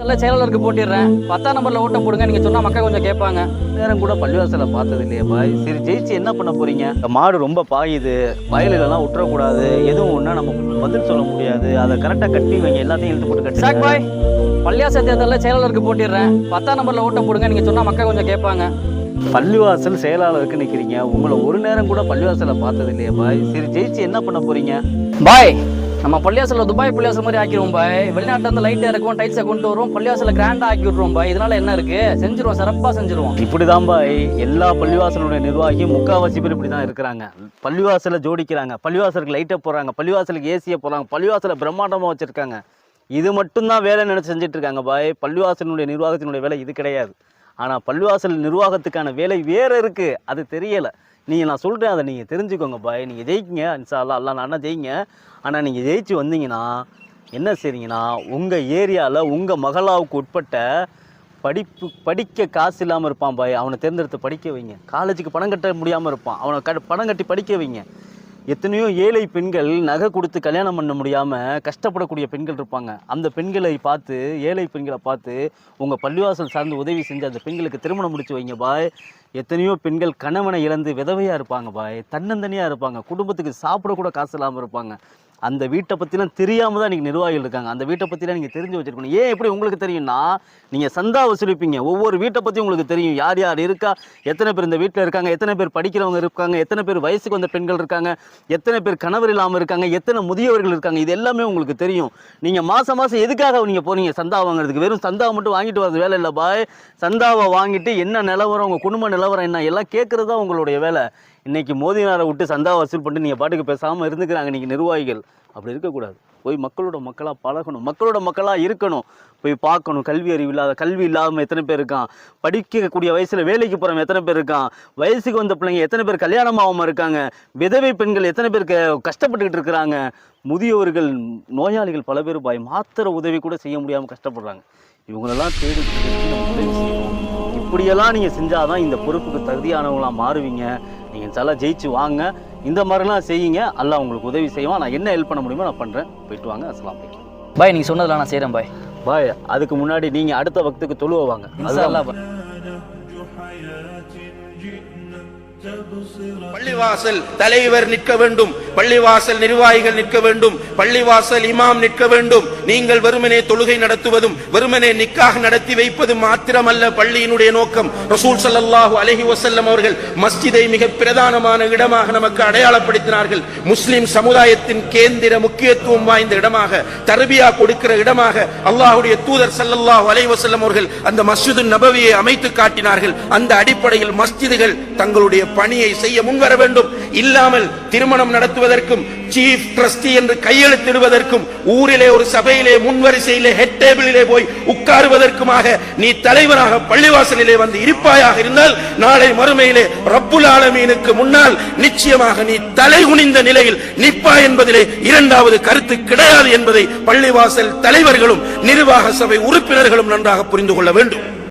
அதெல்லாம் செயலாளருக்கு போட்டிடுறேன். பத்தாம் நம்பர்ல ஓட்ட போடுங்க. நீங்க சொன்னா மக்கள் கொஞ்சம் கேட்பாங்க. நேரம் கூட பள்ளிவாசலை பார்த்தது இல்லையே பாய். சரி ஜெயிச்சு என்ன பண்ண போறீங்க? இந்த மாடு ரொம்ப பாயுது. வயலுலலாம் விட்டுறக்கூடாது எதுவும் ஒன்றா நம்ம பதில் சொல்ல முடியாது. அதை கரெக்டாக கட்டி வைங்க. எல்லாத்தையும் இழுத்து போட்டு கட்டி பாய். பள்ளியாச தேர்தலில் செயலாளருக்கு போட்டிடுறேன். பத்தாம் நம்பர்ல ஓட்ட போடுங்க. நீங்க சொன்னா மக்கள் கொஞ்சம் கேட்பாங்க. பள்ளிவாசல் செயலாளருக்கு நிற்கிறீங்க உங்களை ஒரு நேரம் கூட பள்ளிவாசலை பார்த்தது இல்லையே பாய். சரி ஜெயிச்சு என்ன பண்ண போறீங்க? பாய் நம்ம பள்ளியாசல துபாய் பள்ளியாசல் மாதிரி ஆக்கிடுவோம் பாய். வெளிநாட்டுல இருந்து லைட்டா இறக்கும் டைட்ஸை கொண்டு வருவோம் பள்ளியாசல கிராண்டா ஆக்கி விட்டுருவோம் பாய். இதனால என்ன இருக்கு? செஞ்சிருவோம் சிறப்பா செஞ்சிருவோம். இப்படிதான் பாய். எல்லா பள்ளிவாசலுடைய நிர்வாகியும் முக்காவாசி பேர் இப்படி தான் இருக்கிறாங்க. பள்ளிவாசலை ஜோடிக்கிறாங்க. பள்ளிவாசலுக்கு லைட்டை போடுறாங்க. பள்ளிவாசலுக்கு ஏசியை போடுறாங்க. பள்ளிவாசல பிரம்மாண்டமாக வச்சிருக்காங்க. இது மட்டும்தான் வேலை நினைச்சு செஞ்சுட்டு இருக்காங்க பாய். பள்ளிவாசலினுடைய நிர்வாகத்தினுடைய வேலை இது கிடையாது. ஆனால் பள்ளிவாசல் நிர்வாகத்துக்கான வேலை வேறு இருக்குது அது தெரியலை. நீங்கள் நான் சொல்கிறேன் அதை நீங்கள் தெரிஞ்சுக்கோங்க பாய். நீங்கள் ஜெயிக்கிங்க இன்ஷா அல்லா அல்லா நான் ஜெயிங்க. ஆனால் நீங்கள் ஜெயிச்சு வந்தீங்கன்னா என்ன செய்றீங்கன்னா உங்கள் ஏரியாவில் உங்கள் மகளாவுக்கு உட்பட்ட படிப்பு படிக்க காசு இல்லாமல் இருப்பான் பாய். அவனை தேர்ந்தெடுத்து படிக்க வைங்க. காலேஜுக்கு பணம் கட்ட முடியாமல் இருப்பான். அவனை க பணம் கட்டி படிக்க வைங்க. எத்தனையோ ஏழை பெண்கள் நகை கொடுத்து கல்யாணம் பண்ண முடியாமல் கஷ்டப்படக்கூடிய பெண்கள் இருப்பாங்க. அந்த பெண்களை பார்த்து ஏழை பெண்களை பார்த்து உங்கள் பள்ளிவாசல் சார்ந்து உதவி செஞ்சு அந்த பெண்களுக்கு திருமணம் முடிச்சு வைங்க பாய். எத்தனையோ பெண்கள் கணவனை இழந்து விதவையாக இருப்பாங்க பாய். தன்னந்தனியாக இருப்பாங்க. குடும்பத்துக்கு சாப்பிடக்கூட காசு இல்லாமல் இருப்பாங்க. அந்த வீட்டை பற்றிலாம் தெரியாமல் தான் நீங்கள் நிர்வாகிகள் இருக்காங்க. அந்த வீட்டை பற்றிலாம் நீங்கள் தெரிஞ்சு வச்சுருக்கணும். ஏன் எப்படி உங்களுக்கு தெரியும்னா நீங்கள் சந்தா வசூலிப்பீங்க. ஒவ்வொரு வீட்டை பற்றி உங்களுக்கு தெரியும். யார் யார் இருக்கா? எத்தனை பேர் இந்த வீட்டில் இருக்காங்க? எத்தனை பேர் படிக்கிறவங்க இருக்காங்க? எத்தனை பேர் வயசுக்கு வந்த பெண்கள் இருக்காங்க? எத்தனை பேர் கணவர் இல்லாமல் இருக்காங்க? எத்தனை முதியவர்கள் இருக்காங்க? இது எல்லாமே உங்களுக்கு தெரியும். நீங்கள் மாதம் மாதம் எதுக்காக நீங்கள் போகிறீங்க சந்தா வாங்குறதுக்கு? வெறும் சந்தாவை மட்டும் வாங்கிட்டு வரது வேலை இல்லை பாய். சந்தாவை வாங்கிட்டு என்ன நிலவரம்? உங்கள் குடும்ப நிலவரம் என்ன? எல்லாம் கேட்குறது தான் உங்களுடைய வேலை. இன்றைக்கி மோதினாரை விட்டு சந்தா வசூல் பண்ணிட்டு நீங்கள் பாட்டுக்கு பேசாமல் இருந்துக்கிறாங்க. நீங்கள் நிர்வாகிகள். அப்படி இருக்கக்கூடாது. போய் மக்களோட மக்களாக பழகணும். மக்களோட மக்களாக இருக்கணும். போய் பார்க்கணும். கல்வி அறிவு இல்லாத கல்வி இல்லாமல் எத்தனை பேர் இருக்கான்? படிக்கக்கூடிய வயசில் வேலைக்கு போகிறவங்க எத்தனை பேர் இருக்கான்? வயசுக்கு வந்த பிள்ளைங்க எத்தனை பேர் கல்யாணம் ஆகாமல் இருக்காங்க? விதவை பெண்கள் எத்தனை பேர் க- கஷ்டப்பட்டுக்கிட்டு இருக்கிறாங்க? முதியோர்கள் நோயாளிகள் பல பேர் பாய் மாத்திரை உதவி கூட செய்ய முடியாமல் கஷ்டப்படுறாங்க. இவங்களெல்லாம் தேடி இப்படியெல்லாம் நீங்கள் செஞ்சால் தான் இந்த பொறுப்புக்கு தகுதியானவங்களாக மாறுவீங்க. நீங்கள் சில ஜெயிச்சு வாங்க. இந்த மாதிரிலாம் செய்யுங்க. அல்லாஹ் உங்களுக்கு உதவி செய்வான். நான் என்ன ஹெல்ப் பண்ண முடியுமோ நான் பண்ணுறேன் போயிட்டு வாங்க. அஸ்லாம் வலைக்கும் பாய் நீங்க சொன்னதெல்லாம் நான் செய்றேன் பாய். பாய் அதுக்கு முன்னாடி நீங்கள் அடுத்த வக்துக்கு தொழுவ வாங்க. இன்ஷா அதுதான் அல்லாஹ் பாய். பள்ளிவாசல் தலைவர் நிற்க வேண்டும். பள்ளிவாசல் நிர்வாகிகள் நிற்க வேண்டும். பள்ளிவாசல் இமாம் நிற்க வேண்டும். நீங்கள் வெறுமனே தொழுகை நடத்துவதும் வெறுமனே நிக்காக நடத்தி வைப்பது மாத்திரமல்ல பள்ளியினுடைய நோக்கம். ரசூல் சல்லாஹூ அலஹி வசல்லம் அவர்கள் மஸ்ஜிதை மிக பிரதானமான இடமாக நமக்கு அடையாளப்படுத்தினார்கள். முஸ்லிம் சமுதாயத்தின் கேந்திர முக்கியத்துவம் வாய்ந்த இடமாக தர்பியா கொடுக்கிற இடமாக அல்லாஹுடைய தூதர் ஸல்லல்லாஹு அலஹி வசல்லம் அவர்கள் அந்த மஸ்ஜிது நபவியை அமைத்து காட்டினார்கள். அந்த அடிப்படையில் மஸ்ஜிதுகள் தங்களுடைய பணியை செய்ய முன்வர வேண்டும். இல்லாமல் திருமணம் நடத்துவதற்கும் சீஃப் ட்ரஸ்டி என்று கையெழுத்திடுவதற்கும் ஊரிலே ஒரு சபையிலே முன்வரிசையிலே ஹெட் டேபிளிலே போய் உட்காருவதற்குமாக நீ தலைவராக பள்ளிவாசலிலே வந்து இருப்பாயாக இருந்தால் நாளை மறுமையிலே ரப்புல் ஆலமீனுக்கு முன்னால் நிச்சயமாக நீ தலை குனிந்த நிலையில் நிப்பா என்பதிலே இரண்டாவது கருத்து கிடையாது என்பதை பள்ளிவாசல் தலைவர்களும் நிர்வாக சபை உறுப்பினர்களும் நன்றாக புரிந்து கொள்ள வேண்டும்.